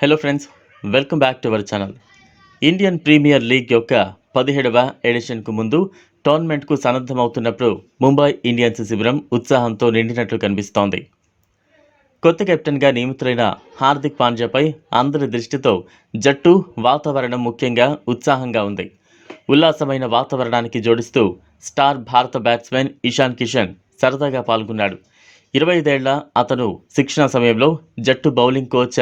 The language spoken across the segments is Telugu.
Hello friends welcome back to our channel Indian premier league యొక్క పదిహేడవ ఎడిషన్కు ముందు టోర్నమెంట్కు సన్నద్ధమవుతున్నప్పుడు ముంబై ఇండియన్స్ శిబిరం ఉత్సాహంతో నిండినట్లు కనిపిస్తోంది. కొత్త కెప్టెన్గా నియమితులైన హార్దిక్ పాండ్యాపై అందరి దృష్టితో జట్టు వాతావరణం ముఖ్యంగా ఉత్సాహంగా ఉంది. ఉల్లాసమైన వాతావరణానికి జోడిస్తూ స్టార్ భారత బ్యాట్స్మెన్ ఇషాన్ కిషన్ సరదాగా పాల్గొన్నాడు. ఇరవై ఐదేళ్ళ అతను శిక్షణ సమయంలో జట్టు బౌలింగ్ కోచ్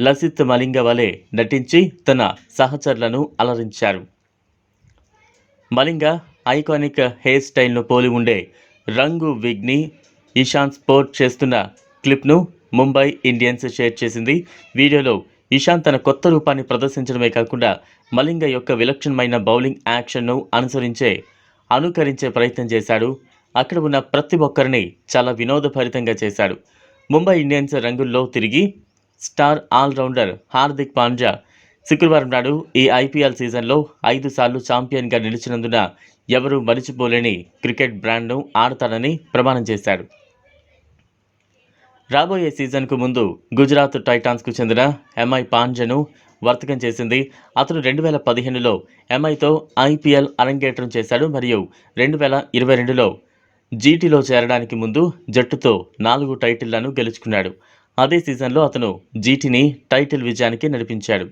లసిత్ మలింగ వలె నటించి తన సహచరులను అలరించారు. మలింగ ఐకానిక్ హెయిర్ స్టైల్ను పోలి ఉండే రంగు విగ్ని ఇషాన్ స్పోర్ట్ చేస్తున్న క్లిప్ను ముంబై ఇండియన్స్ షేర్ చేసింది. వీడియోలో ఇషాన్ తన కొత్త రూపాన్ని ప్రదర్శించడమే కాకుండా మలింగ యొక్క విలక్షణమైన బౌలింగ్ యాక్షన్ను అనుసరించే అనుకరించే ప్రయత్నం చేశాడు. అక్కడ ఉన్న ప్రతి ఒక్కరిని చాలా వినోదభరితంగా చేశాడు. ముంబై ఇండియన్స్ రంగుల్లో తిరిగి స్టార్ ఆల్రౌండర్ హార్దిక్ పాండ్యా శుక్రవారం నాడు ఈ ఐపీఎల్ సీజన్లో ఐదు సార్లు ఛాంపియన్గా నిలిచినందున ఎవరూ మరిచిపోలేని క్రికెట్ బ్రాండ్ను ఆడతాడని ప్రమాణం చేశాడు. రాబోయే సీజన్కు ముందు గుజరాత్ టైటాన్స్కు చెందిన ఎంఐ పాండ్యను వర్తకం చేసింది. అతను రెండు వేల పదిహేనులో ఎంఐతో ఐపీఎల్ అరంగేట్రం చేశాడు మరియు రెండు వేల ఇరవై రెండులో జీటీలో చేరడానికి ముందు జట్టుతో నాలుగు టైటిళ్ళను గెలుచుకున్నాడు. అదే సీజన్లో అతను జీటీని టైటిల్ విజయానికి నడిపించాడు.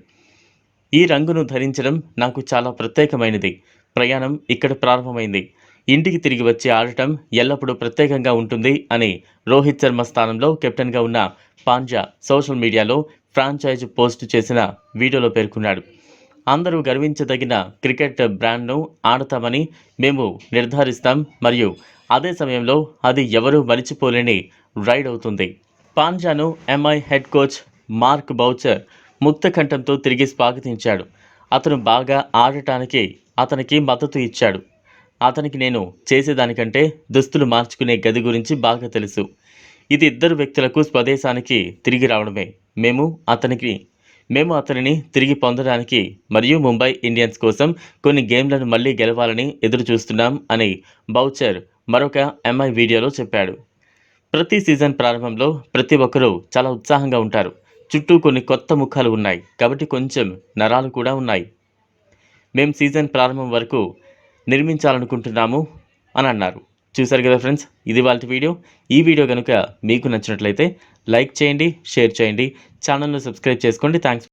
ఈ రంగును ధరించడం నాకు చాలా ప్రత్యేకమైనది. ప్రయాణం ఇక్కడ ప్రారంభమైంది. ఇంటికి తిరిగి వచ్చి ఆడటం ఎల్లప్పుడూ ప్రత్యేకంగా ఉంటుంది అని రోహిత్ శర్మ స్థానంలో కెప్టెన్గా ఉన్న పాండ్యా సోషల్ మీడియాలో ఫ్రాంచైజ్ పోస్ట్ చేసిన వీడియోలో పేర్కొన్నాడు. అందరూ గర్వించదగిన క్రికెట్ బ్రాండ్ను ఆడతామని మేము నిర్ధారిస్తాం మరియు అదే సమయంలో అది ఎవరూ మరిచిపోలేని రైడ్ అవుతుంది. పాంజాను MI head coach Mark Boucher ముక్త కంఠంతో తిరిగి స్వాగతించాడు. అతను బాగా ఆడటానికి అతనికి మద్దతు ఇచ్చాడు. అతనికి నేను చేసేదానికంటే దుస్తులు మార్చుకునే గది గురించి బాగా తెలుసు. ఇది ఇద్దరు వ్యక్తులకు స్వదేశానికి తిరిగి రావడమే. మేము అతనికి మేము అతనిని తిరిగి పొందడానికి మరియు ముంబై ఇండియన్స్ కోసం కొన్ని గేమ్లను మళ్ళీ గెలవాలని ఎదురు చూస్తున్నాం అని బౌచర్ మరొక ఎంఐ వీడియోలో చెప్పాడు. ప్రతి సీజన్ ప్రారంభంలో ప్రతి ఒక్కరూ చాలా ఉత్సాహంగా ఉంటారు. చుట్టూ కొన్ని కొత్త ముఖాలు ఉన్నాయి. కాబట్టి కొంచెం నరాలు కూడా ఉన్నాయి. మేము సీజన్ ప్రారంభం వరకు నిర్మించాలనుకుంటున్నాము అని అన్నారు. చూసారు కదా ఫ్రెండ్స్? ఇది వాళ్ళ వీడియో. ఈ వీడియో కనుక మీకు నచ్చినట్లయితే లైక్ చేయండి షేర్ చేయండి. ఛానల్ను సబ్స్క్రైబ్ చేసుకోండి. థ్యాంక్స్